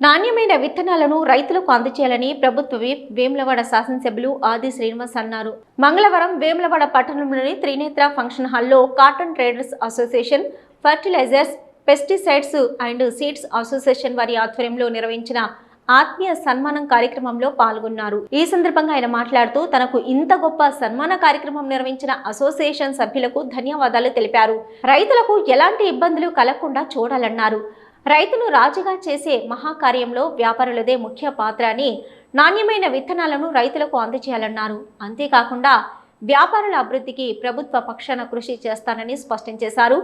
నాణ్యమైన విత్తనాలను రైతులకు అందజేయాలని ప్రభుత్వ వేములవాడ శాసనసభ్యులు ఆది శ్రీనివాస్ అన్నారు. మంగళవారం వేములవాడ పట్టణంలోని త్రినేత్ర ఫంక్షన్ హాల్లో cotton traders association fertilisers pesticides and seeds association వారి ఆధ్వర్యంలో నిర్వహించిన ఆత్మీయ సన్మానం కార్యక్రమంలో పాల్గొన్నారు. ఈ సందర్భంగా ఆయన మాట్లాడుతూ తనకు ఇంత గొప్ప సన్మాన కార్యక్రమం నిర్వహించిన అసోసియేషన్ సభ్యులకు ధన్యవాదాలు తెలిపారు. రైతులకు ఎలాంటి ఇబ్బందులు కలగకుండా చూడాలన్నారు. రైతును రాజుగా చేసే మహాకార్యంలో వ్యాపారులదే ముఖ్య పాత్ర అని నాణ్యమైన విత్తనాలను రైతులకు అందజేయాలన్నారు. అంతేకాకుండా వ్యాపారుల అభివృద్ధికి ప్రభుత్వ పక్షాన కృషి చేస్తానని స్పష్టం చేశారు.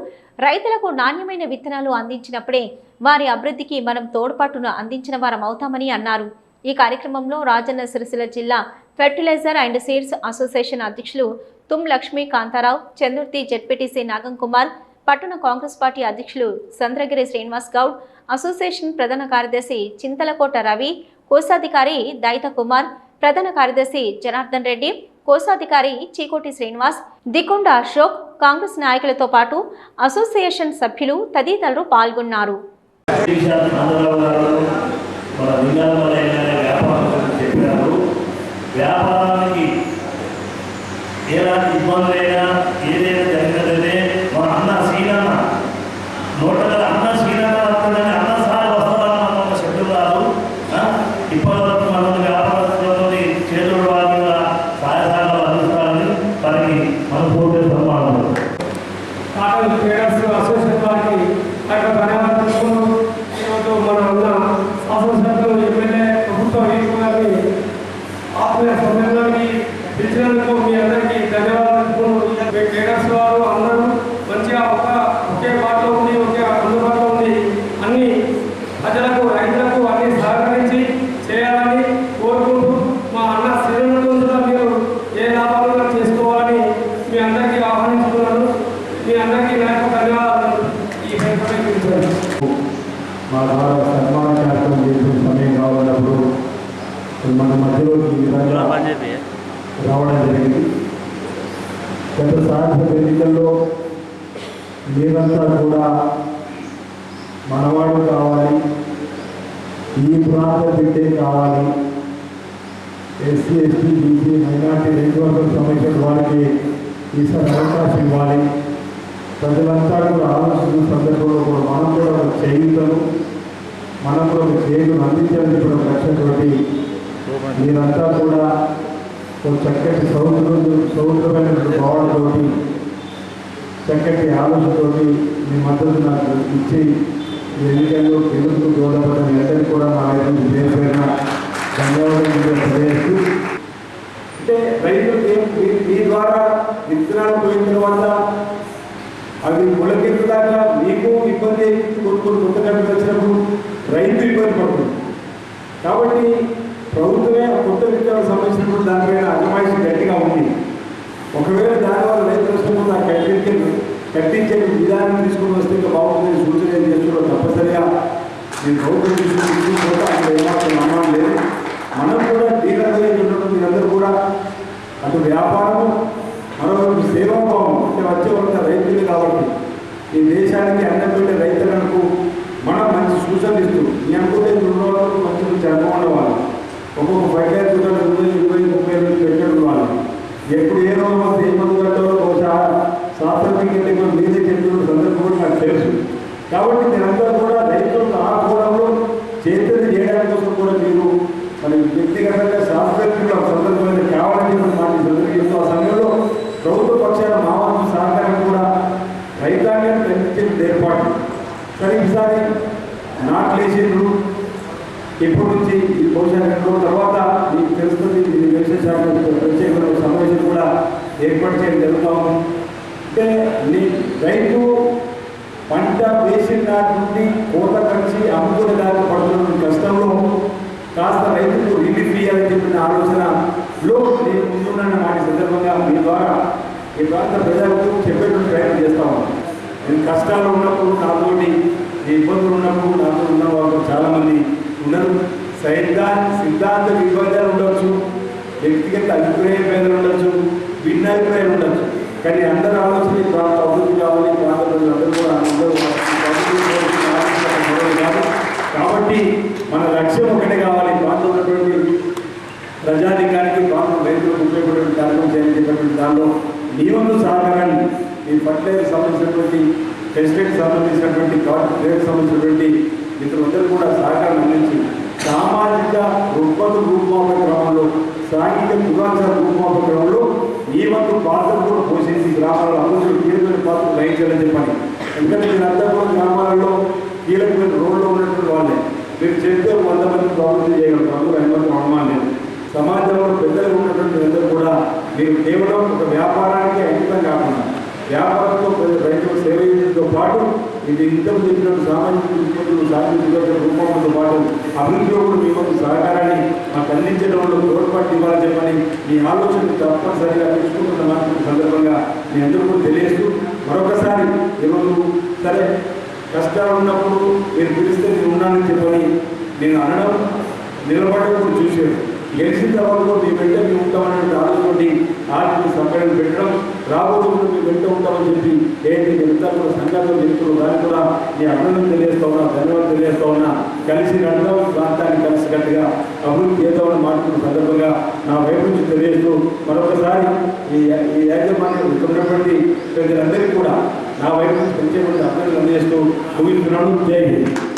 రైతులకు నాణ్యమైన విత్తనాలు అందించినప్పుడే వారి అభివృద్ధికి మనం తోడ్పాటును అందించిన వారం అవుతామని అన్నారు. ఈ కార్యక్రమంలో రాజన్న సిరిసిల్ల జిల్లా ఫెర్టిలైజర్ అండ్ సీడ్స్ అసోసియేషన్ అధ్యక్షులు తుమ్ లక్ష్మీ కాంతారావు చందుర్తి జెడ్పీటీసీ నాగం కుమార్ పట్టణ కాంగ్రెస్ పార్టీ అధ్యక్షులు చంద్రగిరి శ్రీనివాస్ గౌడ్ అసోసియేషన్ ప్రధాన కార్యదర్శి చింతలకోట రవి కోశాధికారి దైత కుమార్ ప్రధాన కార్యదర్శి జనార్దన్ రెడ్డి కోశాధికారి చీకోటి శ్రీనివాస్ దికొండ అశోక్ కాంగ్రెస్ నాయకులతో పాటు అసోసియేషన్ సభ్యులు తదితరులు పాల్గొన్నారు. వ్యాపారానికి ఎలాంటి ఇబ్బందులైనా వారికి మనస్ఫూర్తిగా సన్మానం కాటన్ ట్రేడర్స్ అసోసియేషన్ వారికి ఆ ధన్యవాదాలు ఈరోజు మన ఉన్న అసోసియేషన్ ఎమ్మెల్యే ప్రభుత్వ వీపు గారిని ఆత్మీయ పిలిచినందుకు మీ అందరికీ ధన్యవాదాలు ట్రేడర్స్ వారు అందరూ మంచిగా ఒక ఒకే పాటలో ఉంది ఒకే అందుబాటులో ఉంది అన్ని ప్రజలకు రైతులకు అన్ని సహకరించి చేయాలని కోరుకుంటూ మా అన్న శ్రీరంగంలో మీరు ఏ లాభాలను చేసుకోవాలని మీ అందరికీ ఆహ్వానిస్తున్నాను మీ అందరికీ నా యొక్క ధన్యవాదాలు ఈ కార్యక్రమం గురించి మా ద్వారా సన్మాన కార్యక్రమం చేసిన సమయం కావాలన్నప్పుడు మన మధ్యలో ఈ విధంగా రావడం జరిగింది గత సాయంత్రం ఎన్నికల్లో మీరంతా కూడా మనవాడు కావాలి ఈ ప్రాంత బిడ్డే కావాలి ఎస్సీ ఎస్టీ బీసీ మైనార్టీ రెండు వర్గం సమస్యలు వాళ్ళకి ఈసారి అవకాశం ఇవ్వాలి ప్రజలంతా కూడా ఆలోచన సందర్భంలో కూడా మనం కూడా ఒక చేయుతను మనం కూడా ఒక చేయును అందించాలని కూడా ఒక మీరంతా కూడా ఒక చక్కటి సౌకర్యం సౌకర్యమైన భావనతోటి చక్కటి ఆలోచనతోటి మీ మద్దతు నాకు ఇచ్చి ఈ ఎన్నికల్లో ఎదుర్కొ దూరపడ్డ మీ అందరికీ కూడా నా వైపు పేరు పేరున ధన్యవాదాలు తెలియజేస్తూ అంటే రైతులకి ఏం- మీ- మీ ద్వారా విత్తనాలు పోయిన తర్వాత అవి మొలకెత్తుదాకా మీకు ఇబ్బంది కొనుక్కొని కొత్తగడ్డలు వచ్చినప్పుడు రైతు ఇబ్బంది పడుతుంది. కాబట్టి ప్రభుత్వమే కొత్త విత్తనాలకు సంబంధించినప్పుడు దానిపైన అజమాయిషి గట్టిగా ఉంది. ఒకవేళ దానివల్ల రైతు నష్టపోతే ఆ కట్టించే కట్టించే విధానం తీసుకుని వస్తే ఇంకా బాగుంటుంది సూచన ఏం చేస్తున్నారో తప్పనిసరిగా నేను ప్రభుత్వం తీసుకుంటే అక్కడ ఏమాత్రం నమ్మడం లేదు. మనం కూడా డీలర్గా ఉన్నప్పుడు మీరందరూ కూడా అటు వ్యాపారము మరొకటి సేవాభావం. అంటే వచ్చే వాళ్ళ రైతులు కాబట్టి ఈ దేశానికి అన్నం ఒక్కొక్క ఫైవ్ ఇరవై ముప్పై రోజులు పెట్టడం వాళ్ళు ఎప్పుడు ఏ రోజు వస్తే ఏ మందు బహుశా మీదే సందర్భం కూడా నాకు తెలుసు కాబట్టి మీరందరూ కూడా రైతులకు ఆ కోణంలో చైతన్యం చేయడానికి కోసం కూడా మీరు మరి వ్యక్తిగతంగా శాస్త్రజ్ఞుల సందర్భంగా కావాలని చెప్పి మాట ఆ సమయంలో ప్రభుత్వ పక్షాన మా సహకారం కూడా రైతాంగాన్ని పెంచే ఏర్పాటు సరే ఈసారి నాట్లు ఎప్పటి నుంచి ఈ రెండు రోజుల తర్వాత మీకు తెలుస్తుంది ఇది వ్యవసాయ సమావేశం కూడా ఏర్పాటు చేయడం జరుగుతాము అంటే నీ రైతు పంట వేసిన నాటి నుండి కోత కలిసి అమ్ముకునే దాకా పడుతున్న కష్టంలో కాస్త రైతుకు రిలీఫ్ ఇవ్వాలని చెప్పిన ఆలోచనలో నేను ముందున్న మాట సందర్భంగా మీ ద్వారా ఈ ప్రాంత ప్రజలకు చెప్పేటువంటి ప్రయత్నం చేస్తాము నేను కష్టాలు ఉన్నప్పుడు నాతోటి ఇబ్బందులు ఉన్నప్పుడు నాతో ఉన్న వాళ్ళు చాలామంది ఉన్నారు. సైద్ధాంత సిద్ధాంత విభజన ఉండవచ్చు వ్యక్తిగత అభిప్రాయ భేదాలు ఉండొచ్చు భిన్న అభిప్రాయాలు ఉండొచ్చు. కానీ అందరి ఆలోచన ప్రాంత అభివృద్ధి కావాలి ఈ ప్రాంత ప్రజలందరూ కూడా అందరూ కాబట్టి మన లక్ష్యం ఒకటే కావాలి. ప్రాంతం ఉన్నటువంటి ప్రజాధికారికి ప్రాంతం రైతులకు ఉపయోగపడే కార్యక్రమం చేయాలనేటటువంటి దానిలో నీ వంతు సహకారాన్ని ఈ ఫర్టిలైజర్ సంబంధించినటువంటి పెస్టిసైడ్ సంబంధించినటువంటి కాటన్ సంబంధించినటువంటి మిత్రులందరూ కూడా సహకారం అందించి సామాజిక రుగ్మత రూపం క్రమంలో సాంఘిక పురాచార ఈ వంతు పాత్ర కూడా పోషించి గ్రామాల్లో అందరూ కీలకమైన పాత్ర వహించాలని చెప్పండి ఎందుకంటే మీరంతా కూడా గ్రామాలలో కీలకమైన రోడ్లో ఉన్నటువంటి వాళ్ళే. మీరు చెప్తే వంద మంది ప్రాబ్లం చేయగలరు అందరూ ఎంతో అనుమానం సమాజంలో పెద్దలు ఉన్నటువంటి అందరూ కూడా మీరు కేవలం ఒక వ్యాపారానికి అంకితం కాకుండా వ్యాపారం పాటు ఇది ఇంతకు చెప్పిన సామాజిక ఉత్పత్తులు సాంకేతిక రూపంతో పాటు అభివృద్ధిలో మీ యొక్క సహకారాన్ని మాకు అందించడంలో తోడ్పాటు ఇవ్వాలని చెప్పని మీ ఆలోచన తప్పనిసరిగా తీసుకుంటున్న సందర్భంగా మీ అందరూ కూడా తెలియజేస్తూ మరొకసారి ఈరోజు సరే కష్టాలు ఉన్నప్పుడు మీరు పిలిస్తే నేను ఉన్నానని చెప్పని నేను అనడం నిలబడేప్పుడు కూడా చూశాను గెలిచిన తర్వాత మీ వెంట మేము ఉంటామని పెట్టడం మీ వెంట ఉంటామని చెప్పి ఏంటి? ఎంత కూడా సంఘాలు చెప్తున్నారు దాన్ని కూడా మీ అభినందన తెలియజేస్తా ఉన్నా ధన్యవాదాలు తెలియజేస్తా ఉన్నా. కలిసి నడదాం ఈ ప్రాంతాన్ని కలిసికట్టుగా అభివృద్ధి చేద్దామని మాట్లాడుతున్న సందర్భంగా నా వైపు నుంచి తెలియజేస్తూ మరొకసారి ఈ ఈ యాజమాన్యం ఉన్నటువంటి ప్రజలందరికీ కూడా నా వైపు నుంచి ప్రత్యేకమైన అభినందనలు అందజేస్తూ ముగిస్తున్నాను. జై హింద్.